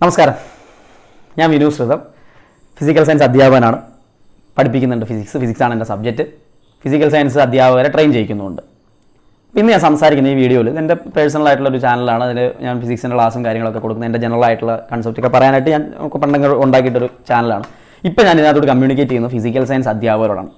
നമസ്കാരം. ഞാൻ Vinu ശ്രുതം physical science അധ്യാപകനാണ്. പഠിപ്പിക്കുന്നുണ്ട് ഫിസിക്സ് ഫിസിക്സ് ആണ് എന്റെ സബ്ജക്റ്റ് ഫിസിക്കൽ സയൻസ് അധ്യാപകരെ ട്രെയിൻ ചെയ്യിക്കുന്നുണ്ട് ഇന്ന് ഞാൻ സംസാരിക്കുന്ന ഈ വീഡിയോയിൽ എന്റെ പേഴ്സണൽ ആയിട്ടുള്ള ഒരു ചാനലാണ് അതിൽ ഞാൻ ഫിസിക്സിന്റെ ക്ലാസ്സും കാര്യങ്ങളൊക്കെ കൊടുക്കുന്നത് എന്റെ ജനറൽ ആയിട്ടുള്ള കൺസെപ്റ്റൊക്കെ പറയാനായിട്ട് ഞാൻ പണ്ടങ്ങൾ ഉണ്ടാക്കിയിട്ടൊരു ചാനലാണ് ഇപ്പോൾ ഞാൻ ഇതിനകത്തോട് കമ്മ്യൂണിക്കേറ്റ് ചെയ്യുന്നത് ഫിസിക്കൽ സയൻസ് അധ്യാപകരോടാണ്.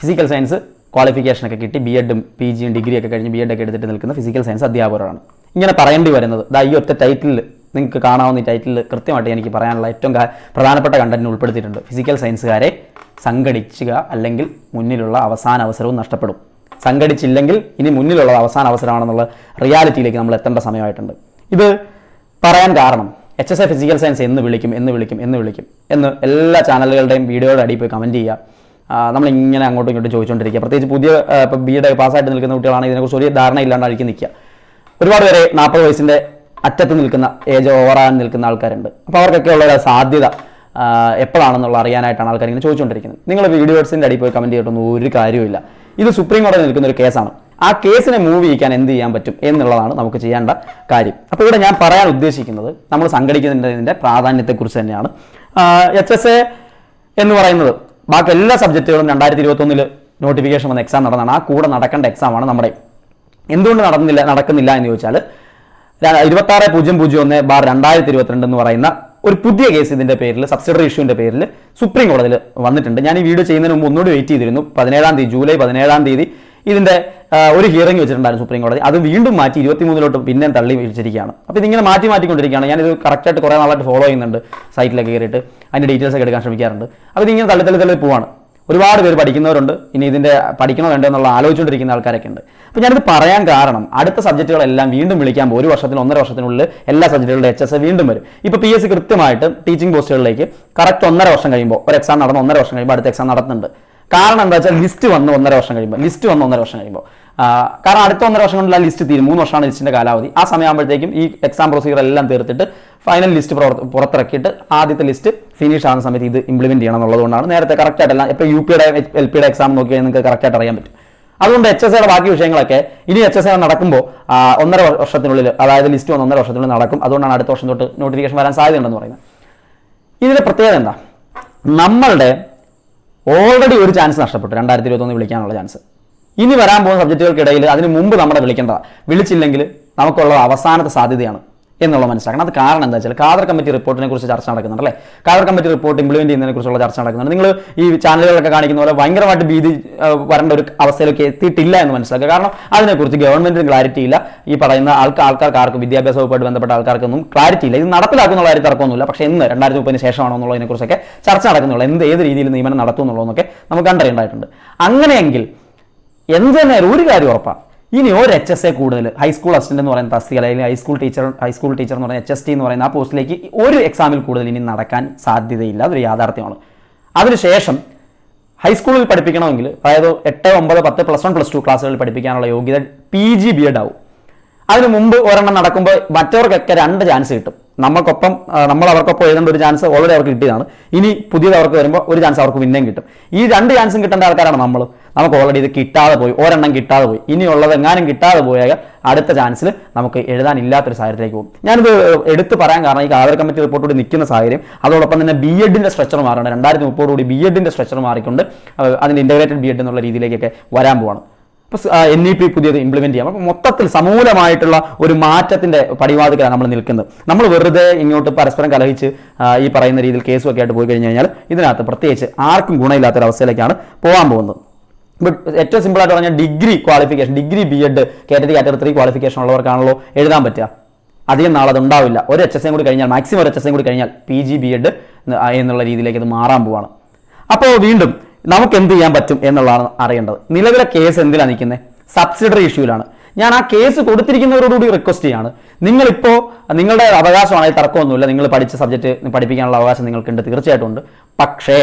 ഫിസിക്കൽ സയൻസ് ക്വാളിഫിക്കേഷനൊക്കെ കിട്ടി ബി എഡും പി ജിയും ഡിഗ്രിയൊക്കെ കഴിഞ്ഞ് ബി എഡ് ഒക്കെ എടുത്തിട്ട് നിൽക്കുന്ന ഫിസിക്കൽ സയൻസ് അധ്യാപകരാണ് ഇങ്ങനെ പറയേണ്ടി വരുന്നത് ദാ ഈ ഒറ്റ ടൈറ്റിൽ നിങ്ങൾക്ക് കാണാവുന്ന ഈ ടൈറ്റിൽ കൃത്യമായിട്ട് എനിക്ക് പറയാനുള്ള ഏറ്റവും പ്രധാനപ്പെട്ട കണ്ടന്റിന് ഉൾപ്പെടുത്തിയിട്ടുണ്ട്. ഫിസിക്കൽ സയൻസുകാരെ സംഘടിക്കുക അല്ലെങ്കിൽ മുന്നിലുള്ള അവസാന അവസരവും നഷ്ടപ്പെടും. സംഘടിച്ചില്ലെങ്കിൽ ഇനി മുന്നിലുള്ള അവസാന അവസരമാണെന്നുള്ള റിയാലിറ്റിയിലേക്ക് നമ്മൾ എത്തേണ്ട സമയമായിട്ടുണ്ട്. ഇത് പറയാൻ കാരണം H S A physical science എന്ന് വിളിക്കും എന്ന് വിളിക്കും എന്ന് വിളിക്കും എന്ന് എല്ലാ ചാനലുകളുടെയും വീഡിയോയുടെ അടിയിൽ പോയി കമന്റ് ചെയ്യുക. നമ്മളിങ്ങനെ അങ്ങോട്ടും ഇങ്ങോട്ടും ചോദിച്ചുകൊണ്ടിരിക്കുക. പ്രത്യേകിച്ച് പുതിയ ഇപ്പോൾ ബി എഡ് പാസ്സായിട്ട് നിൽക്കുന്ന കുട്ടികളാണ് ഇതിനെക്കുറിച്ച് ഒരു ധാരണ ഇല്ലാണ്ടായിരിക്കും നിൽക്കുക. ഒരുപാട് പേരെ നാൽപ്പത് വയസ്സിന്റെ അറ്റത്ത് നിൽക്കുന്ന ഏജ് ഓവറാൻ നിൽക്കുന്ന ആൾക്കാരുണ്ട്. അപ്പോൾ അവർക്കൊക്കെ ഉള്ള ഒരു സാധ്യത എപ്പോഴാണെന്നുള്ള അറിയാനായിട്ടാണ് ആൾക്കാർ ഇങ്ങനെ ചോദിച്ചുകൊണ്ടിരിക്കുന്നത്. നിങ്ങൾ വീഡിയോസിന്റെ അടിയിൽ പോയി കമന്റ് ചെയ്തിട്ടൊന്നും ഒരു കാര്യമില്ല ഇത് സുപ്രീം കോടതി നിൽക്കുന്ന ഒരു കേസാണ്. ആ കേസിനെ മൂവ് ചെയ്യിക്കാൻ എന്ത് ചെയ്യാൻ പറ്റും എന്നുള്ളതാണ് നമുക്ക് ചെയ്യേണ്ട കാര്യം. അപ്പോൾ ഇവിടെ ഞാൻ പറയാൻ ഉദ്ദേശിക്കുന്നത് നമ്മൾ സംഘടിക്കുന്നതിന്റെ പ്രാധാന്യത്തെക്കുറിച്ച് തന്നെയാണ്. എച്ച് എസ് എ എന്ന് പറയുന്നത് ബാക്കി എല്ലാ സബ്ജക്റ്റുകളും രണ്ടായിരത്തി ഇരുപത്തൊന്നിൽ നോട്ടിഫിക്കേഷൻ വന്ന എക്സാം നടന്നതാണ്. ആ കൂടെ നടക്കേണ്ട എക്സാമാണ് നമ്മുടെ എന്തുകൊണ്ട് നടന്നില്ല നടക്കുന്നില്ല എന്ന് ചോദിച്ചാൽ ഇരുപത്തി ആറ് പൂജ്യം പൂജ്യം ഒന്ന് ബാർ രണ്ടായിരത്തി ഇരുപത്തിരണ്ട് എന്ന് പറയുന്ന ഒരു പുതിയ കേസ് ഇതിന്റെ പേരിൽ സബ്സിഡറി ഇഷ്യൂവിന്റെ പേരിൽ സുപ്രീം കോടതിയിൽ വന്നിട്ടുണ്ട്. ഞാൻ ഈ വീഡിയോ ചെയ്യുന്നതിന് മുമ്പ് ഒന്നുകൂടി വെയിറ്റ് ചെയ്തിരുന്നു. പതിനേഴാം തീയതി ജൂലൈ പതിനേഴാം തീയതി ഇതിന്റെ ഒരു ഹിയറിംഗ് വെച്ചിട്ടുണ്ടായിരുന്നു സുപ്രീം കോടതി. അത് വീണ്ടും മാറ്റി ഇരുപത്തി മൂന്നിലോട്ട് പിന്നെ തള്ളി വെച്ചിരിക്കുകയാണ് അപ്പോൾ ഇതിങ്ങനെ മാറ്റി മാറ്റിക്കൊണ്ടിരിക്കുകയാണ്. ഞാനിത് കറക്റ്റായിട്ട് കുറേ നാളായിട്ട് ഫോളോ ചെയ്യുന്നുണ്ട്. സൈറ്റിലൊക്കെ കയറിയിട്ട് അതിന്റെ ഡീറ്റെയിൽസ് ഒക്കെ എടുക്കാൻ ശ്രമിക്കാറുണ്ട്. അപ്പോൾ ഇതിങ്ങനെ തള്ളി തള്ളി തള്ളി പോവാണ്. ഒരുപാട് പേര് പഠിക്കുന്നവരുണ്ട്. ഇനി ഇതിന്റെ പഠിക്കണോ വേണ്ടോ എന്നുള്ള ആലോചിച്ചുകൊണ്ടിരിക്കുന്ന ആൾക്കാരൊക്കെ ഉണ്ട്. അപ്പോൾ ഞാനിത് പറയാൻ കാരണം അടുത്ത സബ്ജക്റ്റുകളെല്ലാം വീണ്ടും വിളിക്കാൻ പോകും. ഒരു വർഷത്തിന് ഒന്നര വർഷത്തിനുള്ളിൽ എല്ലാ സബ്ജക്റ്റുകളുടെ എച്ച് എസ് വീണ്ടും വരും. ഇപ്പോൾ പി എസ് സി കൃത്യമായിട്ട് ടീച്ചിങ് പോസ്റ്റുകളിലേക്ക് കറക്റ്റ് ഒന്നര വർഷം കഴിയുമ്പോൾ ഒരു എക്സാം നടന്ന് ഒന്നര വർഷം കഴിയുമ്പോൾ അടുത്ത എക്സാം നടത്തുന്നുണ്ട്. കാരണം എന്താ വെച്ചാൽ ലിസ്റ്റ് വന്ന് ഒന്നര വർഷം കഴിയുമ്പോൾ ലിസ്റ്റ് വന്ന് ഒന്നര വർഷം കഴിയുമ്പോൾ. കാരണം അടുത്ത ഒന്നര വർഷം കൊണ്ടുള്ള ലിസ്റ്റ് തീരും. മൂന്ന് വർഷമാണ് ലിസ്റ്റിന്റെ കാലാവധി. ആ സമയമാകുമ്പോഴത്തേക്കും ഈ എക്സാം പ്രൊസീജിയർ എല്ലാം തീർത്തിട്ട് ഫൈനൽ ലിസ്റ്റ് പുറത്തിറക്കിയിട്ട് ആദ്യത്തെ ലിസ്റ്റ് ഫിനിഷ് ആകുന്ന സമയത്ത് ഇത് ഇംപ്ലിമെന്റ് ചെയ്യണം എന്നുള്ളതുകൊണ്ടാണ്. നേരത്തെ കറക്റ്റ് ആയിട്ടല്ല ഇപ്പോൾ യു പിയുടെ എൽ പിയുടെ എക്സാം നോക്കിയാൽ നിങ്ങൾക്ക് കറക്റ്റ് ആയിട്ട് അറിയാൻ പറ്റും. അതുകൊണ്ട് എച്ച് എസ് എയുടെ ബാക്കി വിഷയങ്ങളൊക്കെ ഇനി എച്ച് എസ് എ നടക്കുമ്പോൾ ഒന്നര വർഷത്തിനുള്ളിൽ അതായത് ലിസ്റ്റ് വന്ന് ഒന്നര വർഷത്തിനുള്ളിൽ നടക്കും. അതുകൊണ്ടാണ് അടുത്ത വർഷം തൊട്ട് നോട്ടിഫിക്കേഷൻ വരാൻ സാധ്യതയുണ്ടെന്ന് പറയുന്നത്. ഇതിന്റെ പ്രത്യേകത എന്താ? നമ്മളുടെ ഓൾറെഡി ഒരു ചാൻസ് നഷ്ടപ്പെട്ടു. രണ്ടായിരത്തി ഇരുപത്തൊന്ന് വിളിക്കാനുള്ള ചാൻസ് ഇനി വരാൻ പോകുന്ന സബ്ജക്റ്റുകൾക്കിടയിൽ അതിന് മുമ്പ് നമ്മളെ വിളിക്കേണ്ട വിളിച്ചില്ലെങ്കിൽ നമുക്കുള്ള അവസാനത്തെ സാധ്യതയാണ് എന്നുള്ളത് മനസ്സിലാക്കണം. അത് കാരണം എന്താ വെച്ചാൽ കാദർ കമ്മിറ്റി റിപ്പോർട്ടിനെ കുറിച്ച് ചർച്ച നടക്കുന്നുണ്ട് അല്ലേ? കാദർ കമ്മിറ്റി റിപ്പോർട്ട് ഇംപ്ലിമെന്റ് ചെയ്യുന്നതിനെ കുറിച്ചുള്ള ചർച്ച നടക്കുന്നുണ്ട്. നിങ്ങൾ ഈ ചാനലുകളൊക്കെ കാണിക്കുന്ന പോലെ ഭയങ്കരമായിട്ട് ഭീതി വരേണ്ട ഒരു അവസ്ഥയിലൊക്കെ എത്തിയിട്ടില്ല എന്ന് മനസ്സിലാക്കുക. കാരണം അതിനെക്കുറിച്ച് ഗവൺമെന്റിന് ക്ലാരിറ്റി ഇല്ല. ഈ പറയുന്ന ആൾക്ക് ആൾക്കാർക്ക് ആർക്കും വിദ്യാഭ്യാസ വകുപ്പായിട്ട് ബന്ധപ്പെട്ട ആൾക്കാർക്കൊന്നും ക്ലാരിറ്റി ഇല്ല. ഇത് നടപ്പിലാക്കുന്ന കാര്യം തർക്കമൊന്നുമില്ല. പക്ഷേ ഇന്ന് രണ്ടായിരത്തി മുപ്പതിന് ശേഷമാണോ എന്നുള്ളതിനെ കുറിച്ചൊക്കെ ചർച്ച നടക്കുന്നുള്ളൂ. എന്ത് ഏത് രീതിയിൽ നിയമനം നടത്തുന്നുള്ളൂ എന്നൊക്കെ നമുക്ക് കണ്ടറിയേണ്ടതായിട്ടുണ്ട്. അങ്ങനെയെങ്കിൽ എന്ത് തന്നെ ഒരു കാര്യം ഉറപ്പാണ് ഇനി ഒരു എച്ച് എസ് എ കൂടുതൽ. ഹൈസ്കൂൾ അസിസ്റ്റന്റ് എന്ന് പറയുന്ന തസ്തിക അല്ലെങ്കിൽ ഹൈസ്കൂൾ ടീച്ചർ ഹൈസ്കൂൾ ടീച്ചർ എന്ന് പറയുന്ന എച്ച് എസ് ടി എന്ന് പറയുന്ന ആ പോസ്റ്റിലേക്ക് ഒരു എക്സാമിൽ കൂടുതൽ ഇനി നടക്കാൻ സാധ്യതയില്ല. അതൊരു യാഥാർത്ഥ്യമാണ്. അതിനുശേഷം ഹൈസ്കൂളിൽ പഠിപ്പിക്കണമെങ്കിൽ അതായത് എട്ട് ഒമ്പത് പത്ത് പ്ലസ് വൺ പ്ലസ് ടു ക്ലാസ്സുകളിൽ പഠിപ്പിക്കാനുള്ള യോഗ്യത പി ജി ബി എഡ് ആവും. അതിന് മുമ്പ് ഒരെണ്ണം നടക്കുമ്പോൾ മറ്റവർക്കൊക്കെ രണ്ട് ചാൻസ് കിട്ടും. നമുക്കൊപ്പം നമ്മൾ അവർക്കൊപ്പം എഴുതേണ്ട ഒരു ചാൻസ് ഓൾറെഡി അവർക്ക് കിട്ടിയതാണ്. ഇനി പുതിയത് അവർക്ക് വരുമ്പോൾ ഒരു ചാൻസ് അവർക്ക് പിന്നെയും കിട്ടും. ഈ രണ്ട് ചാൻസും കിട്ടേണ്ട ആൾക്കാരാണ് നമ്മൾ നമുക്ക് ഓൾറെഡി ഇത് കിട്ടാതെ പോയി ഒരെണ്ണം കിട്ടാതെ പോയി. ഇനിയുള്ളത് എങ്ങാനും കിട്ടാതെ പോയാൽ അടുത്ത ചാൻസിൽ നമുക്ക് എഴുതാനില്ലാത്തൊരു സാഹചര്യത്തിലേക്ക് പോകും. ഞാനിത് എടുത്തു പറയാൻ കാരണം ഈ കാദർ കമ്മിറ്റി റിപ്പോർട്ടോട് നിൽക്കുന്ന സാഹചര്യം അതോടൊപ്പം തന്നെ ബി എഡിന്റെ സ്ട്രക്ചർ മാറുന്നുണ്ട് രണ്ടായിരത്തി മുപ്പതോടുകൂടി ബി എഡിന്റെ സ്ട്രക്ചർ മാറിക്കൊണ്ട് അതിന്റെ ഇന്റഗ്രേറ്റഡ് ബി എഡ് എന്നുള്ള രീതിയിലേക്കൊക്കെ വരാൻ പോവാണ്. അപ്പോൾ എൻ ഇ പി പുതിയത് ഇംപ്ലിമെന്റ് ചെയ്യാം. അപ്പോൾ മൊത്തത്തിൽ സമൂലമായിട്ടുള്ള ഒരു മാറ്റത്തിന്റെ പടിവാതിക്കലാണ് നമ്മൾ നിൽക്കുന്നത്. നമ്മൾ വെറുതെ ഇങ്ങോട്ട് പരസ്പരം കലഹിച്ച് ഈ പറയുന്ന രീതിയിൽ കേസുമൊക്കെ ആയിട്ട് പോയി കഴിഞ്ഞ് കഴിഞ്ഞാൽ ഇതിനകത്ത് പ്രത്യേകിച്ച് ആർക്കും ഗുണമില്ലാത്തൊരവസ്ഥയിലേക്കാണ് പോകാൻ പോകുന്നത്. ബട്ട് ഏറ്റവും സിമ്പിൾ ആയിട്ട് പറഞ്ഞാൽ degree qualification degree B Ed category category three qualification ഉള്ളവർക്കാണല്ലോ എഴുതാൻ പറ്റുക. അധികം നാളെ അത് ഉണ്ടാവില്ല. ഒരു എച്ച് എസ് എം കൂടി കഴിഞ്ഞാൽ മാക്സിമം ഒരു എച്ച് എസ് എം കൂടി കഴിഞ്ഞാൽ പി ജി ബി എഡ് എന്നുള്ള രീതിയിലേക്ക് ഇത് മാറാൻ പോവാണ്. അപ്പോൾ വീണ്ടും നമുക്ക് എന്ത് ചെയ്യാൻ പറ്റും എന്നുള്ളതാണ് അറിയേണ്ടത്. നിലവിലെ കേസ് എന്തിലാണ് നിൽക്കുന്നത് സബ്സിഡറി ഇഷ്യൂലാണ് ഞാൻ ആ കേസ് കൊടുത്തിരിക്കുന്നവരോടുകൂടി റിക്വസ്റ്റ് ചെയ്യാണ്. നിങ്ങളിപ്പോൾ നിങ്ങളുടെ അവകാശമാണെങ്കിൽ തർക്കമൊന്നുമില്ല. നിങ്ങൾ പഠിച്ച സബ്ജക്റ്റ് പഠിപ്പിക്കാനുള്ള അവകാശം നിങ്ങൾക്കുണ്ട്. തീർച്ചയായിട്ടും ഉണ്ട്. പക്ഷേ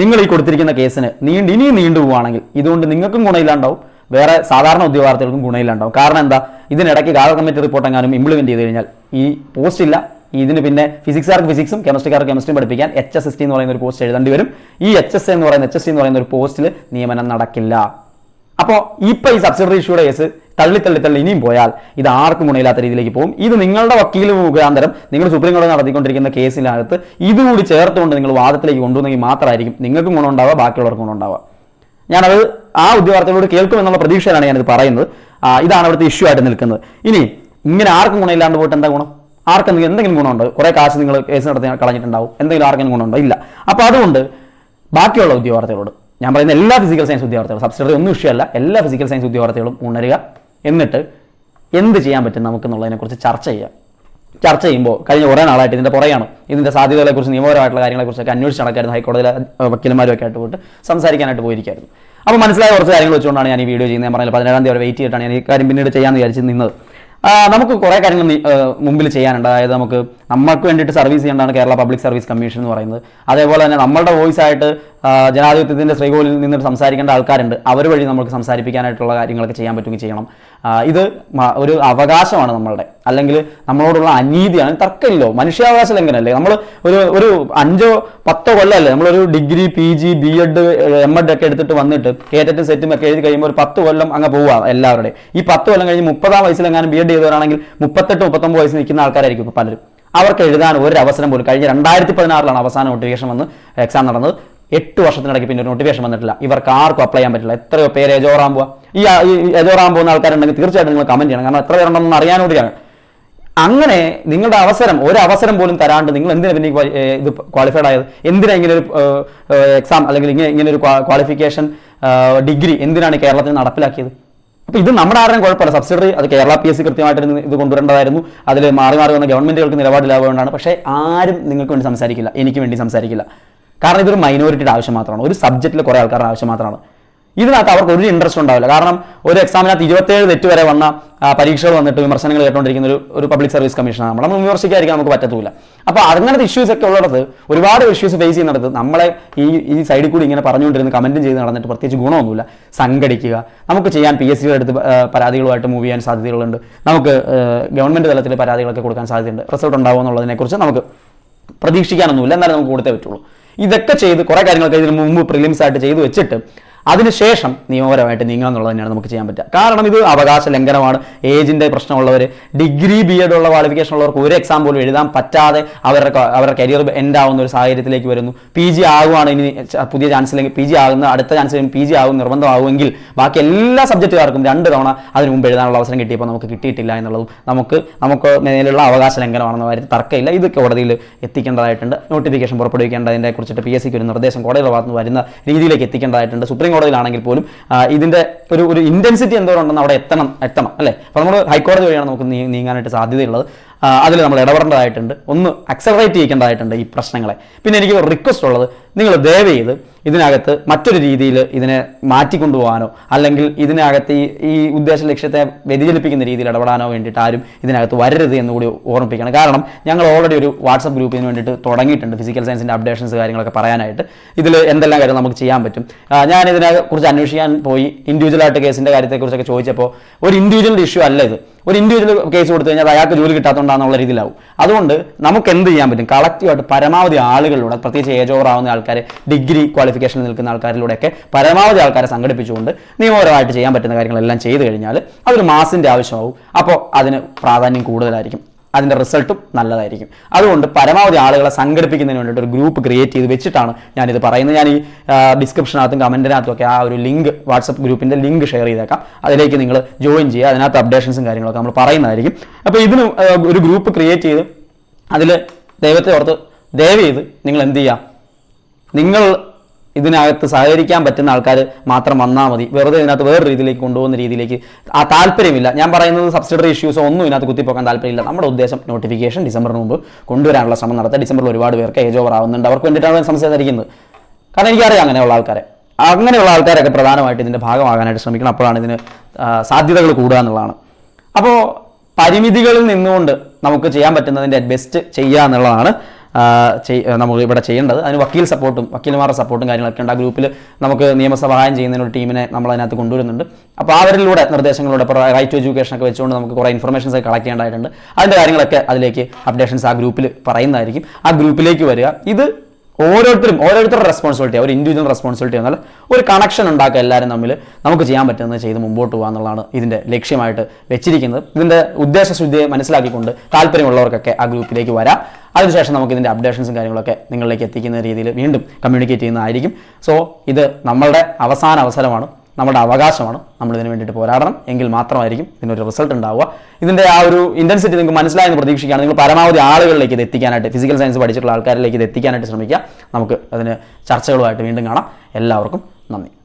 നിങ്ങൾ ഈ കൊടുത്തിരിക്കുന്ന കേസിന് നീണ്ട് ഇനിയും നീണ്ടു പോവുകയാണെങ്കിൽ ഇതുകൊണ്ട് നിങ്ങൾക്കും ഗുണമില്ലാണ്ടാവും. വേറെ സാധാരണ ഉദ്യോഗാർത്ഥികൾക്കും ഗുണമില്ലാണ്ടാവും. കാരണം എന്താ? ഇതിനിടയ്ക്ക് കാല കമ്മിറ്റി റിപ്പോർട്ട് എങ്ങാനും ഇംപ്ലിമെന്റ് ചെയ്ത് കഴിഞ്ഞാൽ ഈ പോസ്റ്റ് ഇല്ല. ഇതിന് പിന്നെ ഫിസിക്സുകാർക്ക് ഫിസിക്സും കെമിസ്ട്രിക്കാർക്ക് കെമിസ്ട്രിയും പഠിപ്പിക്കാൻ എച്ച് എസ് എസ് ടി എന്ന് പറയുന്ന ഒരു പോസ്റ്റ് എഴുതേണ്ടി വരും. ഈ എച്ച് എസ് എന്ന് പറയുന്ന എച്ച് എസ് ടി എന്ന് പറയുന്ന ഒരു പോസ്റ്റിൽ നിയമനം നടക്കില്ല. അപ്പോൾ ഇപ്പോൾ ഈ സബ്സിഡറി ഇഷ്യൂടെ കേസ് തള്ളി തള്ളി തള്ളി ഇനിയും പോയാൽ ഇത് ആർക്കും ഗുണമില്ലാത്ത രീതിയിലേക്ക് പോകും. ഇത് നിങ്ങളുടെ വക്കീൽ മുഖാന്തരം നിങ്ങൾ സുപ്രീം കോടതി നടത്തിക്കൊണ്ടിരിക്കുന്ന കേസിനകത്ത് ഇതുകൂടി ചേർത്തുകൊണ്ട് നിങ്ങൾ വാദത്തിലേക്ക് കൊണ്ടുവന്നെങ്കിൽ മാത്രമായിരിക്കും നിങ്ങൾക്കും ഗുണമുണ്ടാവുക ബാക്കിയുള്ളവർക്കും ഗുണമുണ്ടാവുക. ഞാനത് ആ ഉദ്യോഗാർത്ഥികളോട് കേൾക്കും എന്നുള്ള പ്രതീക്ഷയിലാണ് ഞാനിത് പറയുന്നത്. ഇതാണ് അവിടുത്തെ ഇഷ്യൂ ആയിട്ട് നിൽക്കുന്നത്. ഇനി ഇങ്ങനെ ആർക്കും ഗുണമില്ലാണ്ട് പോയിട്ട് എന്താ ഗുണം? ആർക്കെന്തെങ്കിലും എന്തെങ്കിലും ഗുണമുണ്ട്? കുറേ കാശ് നിങ്ങൾ കേസ് നടത്തി കളഞ്ഞിട്ടുണ്ടാവും. എന്തെങ്കിലും ആർക്കെങ്കിലും ഗുണമുണ്ടോ? ഇല്ല. അപ്പോൾ അതുകൊണ്ട് ബാക്കിയുള്ള ഉദ്യോഗാർത്ഥികളോട് ഞാൻ പറയുന്ന എല്ലാ ഫിസിക്കൽ സയൻസ് ഉദ്യോഗാർത്ഥികളും സബ്സിഡറി ഒന്നും വിഷയമല്ല എല്ലാ ഫിസിക്കൽ സയൻസ് ഉദ്യോഗാർത്ഥികളും ഉണരുക. എന്നിട്ട് എന്ത് ചെയ്യാൻ പറ്റും നമുക്കെന്നുള്ളതിനെക്കുറിച്ച് ചർച്ച ചെയ്യാം. ചർച്ച ചെയ്യുമ്പോൾ കഴിഞ്ഞ കുറേ നാളായിട്ട് ഇതിന്റെ പുറയാണ് ഇതിന്റെ സാധ്യതകളെക്കുറിച്ച് നിയമപരമായിട്ടുള്ള കാര്യങ്ങളെക്കുറിച്ചൊക്കെ അന്വേഷിച്ച് നടക്കായിരുന്നു. ഹൈക്കോടതിയിലെ വക്കീലന്മാരൊക്കെ ആയിട്ട് പോയിട്ട് സംസാരിക്കാനായിട്ട് പോയിരിക്കായിരുന്നു. അപ്പോൾ മനസ്സിലായ കുറച്ച് കാര്യങ്ങൾ വെച്ചുകൊണ്ടാണ് ഞാൻ ഈ വീഡിയോ ചെയ്യുന്നത്. ഞാൻ പറഞ്ഞില്ല പതിനേഴാം തീയതി വരെ വെയിറ്റ് ചെയ്തിട്ടാണ് ഞാൻ ഈ കാര്യം പിന്നീട് ചെയ്യാമെന്ന് വിചാരിച്ച് നിന്നത്. നമുക്ക് കുറേ കാര്യങ്ങൾ മുമ്പിൽ ചെയ്യാനുണ്ട്. അതായത് നമുക്ക് നമുക്ക് വേണ്ടിയിട്ട് സർവീസ് ചെയ്യേണ്ടതാണ് കേരള പബ്ലിക് സർവീസ് കമ്മീഷൻ എന്ന് പറയുന്നത്. അതേപോലെ തന്നെ നമ്മളുടെ വോയിസ് ആയിട്ട് ജനാധിപത്യത്തിന്റെ ശ്രീകോലിൽ നിന്നിട്ട് സംസാരിക്കേണ്ട ആൾക്കാരുണ്ട്. അവർ വഴി നമുക്ക് സംസാരിപ്പിക്കാനായിട്ടുള്ള കാര്യങ്ങളൊക്കെ ചെയ്യാൻ പറ്റുമെങ്കിൽ ചെയ്യണം. ഇത് ഒരു അവകാശമാണ് നമ്മളുടെ. അല്ലെങ്കിൽ നമ്മളോടുള്ള അനീതിയാണ് തർക്കമില്ലോ. മനുഷ്യാവകാശ ലംഘനമല്ലേ? നമ്മൾ ഒരു ഒരു അഞ്ചോ പത്തോ കൊല്ലമല്ലേ? നമ്മളൊരു degree P G B Ed M Ed ഒക്കെ എടുത്തിട്ട് വന്നിട്ട് കേറ്ററ്റും സെറ്റും ഒക്കെ എഴുതി കഴിയുമ്പോൾ ഒരു പത്ത് കൊല്ലം അങ്ങ് പോവുക എല്ലാവരുടെയും. ഈ പത്ത് കൊല്ലം കഴിഞ്ഞ് മുപ്പതാം വയസ്സിലെങ്ങാനും ബി എഡ് ചെയ്തവരാണെങ്കിൽ മുപ്പത്തെട്ട് മുപ്പത്തൊമ്പത് വയസ്സിൽ നിൽക്കുന്ന ആൾക്കാരായിരിക്കും പലരും. അവർക്ക് എഴുതാൻ ഒരു അവസരം പോലും കഴിഞ്ഞ രണ്ടായിരത്തി പതിനാറിലാണ് അവസാന നോട്ടിഫിക്കേഷൻ വന്ന് എക്സാം നടന്നത്. എട്ട് വർഷത്തിനിടയ്ക്ക് പിന്നെ ഒരു നോട്ടിഫിക്കേഷൻ വന്നിട്ടില്ല. ഇവർക്ക് ആർക്കും അപ്ലൈ ചെയ്യാൻ പറ്റില്ല. എത്രയോ പേര് എജോറാൻ പോവാ ഈ എജോറാൻ പോകുന്ന ആൾക്കാരുണ്ടെങ്കിൽ തീർച്ചയായിട്ടും നിങ്ങൾ കമന്റ് ചെയ്യണം. കാരണം എത്ര പേരുണ്ടെന്ന് അറിയാൻ വേണ്ടിയാണ് അങ്ങനെ നിങ്ങളുടെ അവസരം ഒരു അവസരം പോലും തരാണ്ട് നിങ്ങൾ എന്തിനാ പിന്നെ ഇത് ക്വാളിഫൈഡ് ആയത്? എന്തിനാ ഇങ്ങനെ ഒരു എക്സാം അല്ലെങ്കിൽ ഇങ്ങനെ ഇങ്ങനെ ഒരു ക്വാളിഫിക്കേഷൻ ഡിഗ്രി എന്തിനാണ് കേരളത്തിൽ നടപ്പിലാക്കിയത്? അപ്പൊ ഇത് നമ്മുടെ ആരുടെയും കുഴപ്പമില്ല. സബ്സിഡറി അത് കേരള പി എസ് സി കൃത്യമായിട്ട് ഇത് കൊണ്ടുവരേണ്ടതായിരുന്നു. അതിൽ മാറി മാറി വന്ന ഗവൺമെന്റുകൾക്ക് നിലപാടിലാവുകൊണ്ടാണ് പക്ഷേ ആരും നിങ്ങൾക്ക് വേണ്ടി സംസാരിക്കില്ല. എനിക്ക് വേണ്ടി സംസാരിക്കില്ല. കാരണം ഇതൊരു മൈനോറിറ്റിയുടെ ആവശ്യം മാത്രമാണ്. ഒരു സബ്ജക്റ്റിൽ കുറേ ആൾക്കാരുടെ ആവശ്യം മാത്രമാണ്. ഇതിനകത്ത് അവർക്ക് ഒരു ഇൻട്രസ്റ്റ് ഉണ്ടാവില്ല. കാരണം ഒരു എക്സാമിനകത്ത് ഇരുപത്തേഴ് തെറ്റ് വരെ വന്ന പരീക്ഷകൾ വന്നിട്ട് വിമർശനങ്ങൾ കേട്ടുകൊണ്ടിരിക്കുന്ന ഒരു ഒരു പബ്ലിക് സർവീസ് കമ്മീഷനാണ് നമ്മളെ വിമർശിക്കാതിരിക്കാൻ നമുക്ക് പറ്റത്തില്ല. അപ്പോൾ അങ്ങനത്തെ ഇഷ്യൂസ് ഒക്കെ ഉള്ളിടത്ത് ഒരുപാട് ഇഷ്യൂസ് ഫേസ് ചെയ്യുന്നിടത്ത് നമ്മളെ ഈ ഈ സൈഡിൽ കൂടി ഇങ്ങനെ പറഞ്ഞുകൊണ്ടിരുന്ന് കമന്റും ചെയ്ത് നടന്നിട്ട് പ്രത്യേകിച്ച് ഗുണമൊന്നുമില്ല. സംഘടിക്കുക. നമുക്ക് ചെയ്യാൻ പി എസ് സിയുടെ അടുത്ത് പരാതികളുമായിട്ട് മൂവ് ചെയ്യാൻ സാധ്യതകളുണ്ട്. നമുക്ക് ഗവൺമെന്റ് തലത്തിൽ പരാതികളൊക്കെ കൊടുക്കാൻ സാധ്യതയുണ്ട്. റിസൾട്ട് ഉണ്ടാവുക എന്നുള്ളതിനെക്കുറിച്ച് നമുക്ക് പ്രതീക്ഷിക്കാനൊന്നുമില്ല. എന്നാലും നമുക്ക് കൊടുത്തേ പറ്റുള്ളൂ. ഇതൊക്കെ ചെയ്ത് കുറേ കാര്യങ്ങളൊക്കെ ഇതിന് മുമ്പ് പ്രിലിംസ് ആയിട്ട് ചെയ്തു വെച്ചിട്ട് അതിനുശേഷം നിയമപരമായിട്ട് നീങ്ങുക എന്നുള്ളത് തന്നെയാണ് നമുക്ക് ചെയ്യാൻ പറ്റുക. കാരണം ഇത് അവകാശ ലംഘനമാണ്. ഏജിന്റെ പ്രശ്നമുള്ളവർ ഡിഗ്രി ബി എഡ് ഉള്ള ക്വാളിഫിക്കേഷൻ ഉള്ളവർക്ക് ഒരു എക്സാം പോലും എഴുതാൻ പറ്റാതെ അവരുടെ അവരുടെ കരിയർ എൻഡ് ആവുന്ന ഒരു സാഹചര്യത്തിലേക്ക് വരുന്നു. പി ജി ആകുവാണ് ഇനി പുതിയ അല്ലെങ്കിൽ പി ജി ആകുന്ന അടുത്ത ചാൻസ് പി ജി ആകും നിർബന്ധമാകുമെങ്കിൽ ബാക്കി എല്ലാ സബ്ജക്റ്റുകാർക്കും രണ്ട് തവണ അതിന് മുമ്പ് എഴുതാനുള്ള അവസരം കിട്ടിയപ്പോൾ നമുക്ക് കിട്ടിയിട്ടില്ല എന്നുള്ളതും നമുക്ക് നമുക്ക് മേലുള്ള അവകാശ ലംഘനമാണെന്ന കാര്യത്തിൽ തർക്കമില്ല. ഇത് കോടതിയിൽ എത്തിക്കേണ്ടതായിട്ടുണ്ട്. നോട്ടിഫിക്കേഷൻ പുറപ്പെടുവിക്കേണ്ടതിനെ കുറിച്ചിട്ട് പി എസ് സിക്ക് ഒരു നിർദ്ദേശം കോടതിയുടെ ഭാഗത്ത് നിന്ന് വരുന്ന രീതിയിലേക്ക് എത്തിക്കേണ്ടതായിട്ടുണ്ട്. സുപ്രീം കോടതിയിലാണെങ്കിൽ പോലും ഇതിന്റെ ഒരു ഒരു ഇന്റൻസിറ്റി എന്തോരം ഉണ്ടെന്ന് അവിടെ എത്തണം എത്തണം അല്ലേ? അപ്പോൾ നമ്മൾ ഹൈക്കോടതി വഴിയാണ് നമുക്ക് നീങ്ങാനായിട്ട് സാധ്യതയുള്ളത്. അതിൽ നമ്മൾ ഇടപെടേണ്ടതായിട്ടുണ്ട്. ഒന്ന് അക്സലറേറ്റ് ചെയ്യേണ്ടതായിട്ടുണ്ട് ഈ പ്രശ്നങ്ങളെ. പിന്നെ എനിക്ക് റിക്വസ്റ്റ് ഉള്ളത്. നിങ്ങൾ ദയവ് ചെയ്ത് ഇതിനകത്ത് മറ്റൊരു രീതിയിൽ ഇതിനെ മാറ്റിക്കൊണ്ടുപോകാനോ അല്ലെങ്കിൽ ഇതിനകത്ത് ഈ ഈ ഉദ്ദേശ ലക്ഷ്യത്തെ വ്യതിചലിപ്പിക്കുന്ന രീതിയിൽ ഇടപെടാനോ വേണ്ടിയിട്ട് ആരും ഇതിനകത്ത് വരരുത് എന്നുകൂടി ഓർമ്മിപ്പിക്കണം കാരണം ഞങ്ങൾ ഓൾറെഡി ഒരു വാട്സപ്പ് ഗ്രൂപ്പിന് വേണ്ടിയിട്ട് തുടങ്ങിയിട്ടുണ്ട് ഫിസിക്കൽ സയൻസിന്റെ അപ്ഡേഷൻസ് കാര്യങ്ങളൊക്കെ പറയാനായിട്ട്. ഇതിൽ എന്തെല്ലാം കാര്യം നമുക്ക് ചെയ്യാൻ പറ്റും? ഞാൻ ഇതിനെക്കുറിച്ച് അന്വേഷിക്കാൻ പോയി. ഇൻഡിവിജ്വലായിട്ട് കേസിന്റെ കാര്യത്തെക്കുറിച്ചൊക്കെ ചോദിച്ചപ്പോൾ ഒരു ഇൻഡിവിജ്വൽ ഇഷ്യൂ അല്ല ഇത്. ഒരു ഇൻഡിവിജ്വൽ കേസ് കൊടുത്തു കഴിഞ്ഞാൽ അയാൾക്ക് ജോലി കിട്ടാത്തതുകൊണ്ടാണെന്നുള്ള രീതിയിലാവും. അതുകൊണ്ട് നമുക്ക് എന്ത് ചെയ്യാൻ പറ്റും? കളക്റ്റീവായിട്ട് പരമാവധി ആളുകളിലൂടെ പ്രത്യേകിച്ച് ഏജ് ഓവർ ആവുന്ന ആൾക്കാരെ ഡിഗ്രി ക്വാളിഫിക്കേഷനിൽ നിൽക്കുന്ന ആൾക്കാരിലൂടെയൊക്കെ പരമാവധി ആൾക്കാരെ സംഘടിപ്പിച്ചുകൊണ്ട് നിയമപരമായിട്ട് ചെയ്യാൻ പറ്റുന്ന കാര്യങ്ങളെല്ലാം ചെയ്തു കഴിഞ്ഞാൽ അതൊരു മാസിന്റെ ആവശ്യമാവും. അപ്പോൾ അതിന് പ്രാധാന്യം കൂടുതലായിരിക്കും. അതിന്റെ റിസൾട്ടും നല്ലതായിരിക്കും. അതുകൊണ്ട് പരമാവധി ആളുകളെ സംഘടിപ്പിക്കുന്നതിന് വേണ്ടിയിട്ട് ഒരു ഗ്രൂപ്പ് ക്രിയേറ്റ് ചെയ്ത് വെച്ചിട്ടാണ് ഞാനിത് പറയുന്നത്. ഞാൻ ഈ ഡിസ്ക്രിപ്ഷനകത്തും കമന്റിനകത്തും ഒക്കെ ആ ഒരു ലിങ്ക് വാട്സപ്പ് ഗ്രൂപ്പിന്റെ ലിങ്ക് ഷെയർ ചെയ്തേക്കാം. അതിലേക്ക് നിങ്ങൾ ജോയിൻ ചെയ്യുക. അതിനകത്ത് അപ്ഡേഷൻസും കാര്യങ്ങളൊക്കെ നമ്മൾ പറയുന്നതായിരിക്കും. അപ്പോൾ ഇതിന് ഒരു ഗ്രൂപ്പ് ക്രിയേറ്റ് ചെയ്ത് അതിൽ ദൈവത്തെ ഓർത്ത് ദയവ് ചെയ്ത് നിങ്ങൾ എന്ത് ചെയ്യുക നിങ്ങൾ ഇതിനകത്ത് സഹകരിക്കാൻ പറ്റുന്ന ആൾക്കാർ മാത്രം വന്നാൽ മതി. വെറുതെ ഇതിനകത്ത് വേറെ രീതിയിലേക്ക് കൊണ്ടുപോകുന്ന രീതിയിലേക്ക് ആ താല്പര്യമില്ല. ഞാൻ പറയുന്നത് സബ്സിഡറി ഇഷ്യൂസോ ഒന്നും ഇതിനകത്ത് കുത്തിപ്പോക്കാൻ താല്പര്യമില്ല. നമ്മുടെ ഉദ്ദേശം നോട്ടിഫിക്കേഷൻ ഡിസംബറിന് മുമ്പ് കൊണ്ടുവരാനുള്ള ശ്രമം നടത്തുക ഡിസംബറിൽ ഒരുപാട് പേർക്ക് ഏജ് ഓവർ ആവുന്നുണ്ട്. അവർക്ക് വേണ്ടിയിട്ടാണ് സംസാരിക്കുന്നത് കാരണം എനിക്കറിയാം അങ്ങനെയുള്ള ആൾക്കാരെ. അങ്ങനെയുള്ള ആൾക്കാരൊക്കെ പ്രധാനമായിട്ട് ഇതിന്റെ ഭാഗമാകാനായിട്ട് ശ്രമിക്കണം. അപ്പോഴാണ് ഇതിന് സാധ്യതകൾ കൂടുക എന്നുള്ളതാണ്. അപ്പോൾ പരിമിതികളിൽ നിന്നുകൊണ്ട് നമുക്ക് ചെയ്യാൻ പറ്റുന്നതിന്റെ ബെസ്റ്റ് ചെയ്യുക എന്നുള്ളതാണ് നമുക്ക് ഇവിടെ ചെയ്യേണ്ടത്. അതിന് വക്കീൽ സപ്പോർട്ടും വക്കീൽമാരുടെ സപ്പോർട്ടും കാര്യങ്ങളൊക്കെ ഉണ്ട്. ആ ഗ്രൂപ്പിൽ നമുക്ക് നിയമസഹായം ചെയ്യുന്ന ഒരു ടീമിനെ നമ്മൾ അതിനകത്ത് കൊണ്ടുവരുന്നുണ്ട്. അപ്പോൾ അവരിലൂടെ നിർദ്ദേശങ്ങളിലൂടെ ഇപ്പോൾ റൈറ്റ് ടു എഡ്യൂക്കേഷൻ ഒക്കെ വെച്ചുകൊണ്ട് നമുക്ക് കുറേ ഇൻഫർമേഷൻസ് ഒക്കെ കളക്ട് ചെയ്യേണ്ടതായിട്ടുണ്ട്. അതിന്റെ കാര്യങ്ങളൊക്കെ അതിലേക്ക് അപ്ഡേഷൻസ് ആ ഗ്രൂപ്പിൽ പറയുന്നതായിരിക്കും. ആ ഗ്രൂപ്പിലേക്ക് വരിക. ഇത് ഓരോരുത്തരും ഓരോരുത്തരുടെ റെസ്പോൺസിബിലിറ്റി ഒരു ഇൻഡിവിജ്വൽ റെസ്പോൺസിബിലിറ്റി എന്നാൽ ഒരു കണക്ഷൻ ഉണ്ടാക്കുക എല്ലാവരും തമ്മിൽ നമുക്ക് ചെയ്യാൻ പറ്റുന്നത് ചെയ്ത് മുമ്പോട്ട് പോകുക എന്നുള്ളതാണ് ഇതിന്റെ ലക്ഷ്യമായിട്ട് വെച്ചിരിക്കുന്നത്. ഇതിന്റെ ഉദ്ദേശശുദ്ധിയെ മനസ്സിലാക്കിക്കൊണ്ട് താല്പര്യമുള്ളവർക്കൊക്കെ ആ ഗ്രൂപ്പിലേക്ക് വരാം. അതിനുശേഷം നമുക്ക് ഇതിന്റെ അപ്ഡേഷൻസും കാര്യങ്ങളൊക്കെ നിങ്ങളിലേക്ക് എത്തിക്കുന്ന രീതിയിൽ വീണ്ടും കമ്മ്യൂണിക്കേറ്റ് ചെയ്യുന്നതായിരിക്കും. സോ ഇത് നമ്മളുടെ അവസാന അവസരമാണ് നമ്മുടെ അവകാശമാണ് നമ്മൾ ഇതിന് വേണ്ടിയിട്ട് പോരാടണം. എങ്കിൽ മാത്രമായിരിക്കും ഇതിനൊരു റിസൾട്ട് ഉണ്ടാവുക. ഇതിന്റെ ആ ഒരു ഇന്റൻസിറ്റി നിങ്ങൾക്ക് മനസ്സിലായെന്ന് പ്രതീക്ഷിക്കുകയാണ്. നിങ്ങൾ പരമാവധി ആളുകളിലേക്ക് ഇത് എത്തിക്കാനായിട്ട് ഫിസിക്കൽ സയൻസ് പഠിച്ചിട്ടുള്ള ആൾക്കാരിലേക്ക് ഇത് എത്തിക്കാനായിട്ട് ശ്രമിക്കുക. നമുക്ക് അതിന് ചർച്ചകളുമായിട്ട് വീണ്ടും കാണാം. എല്ലാവർക്കും നന്ദി.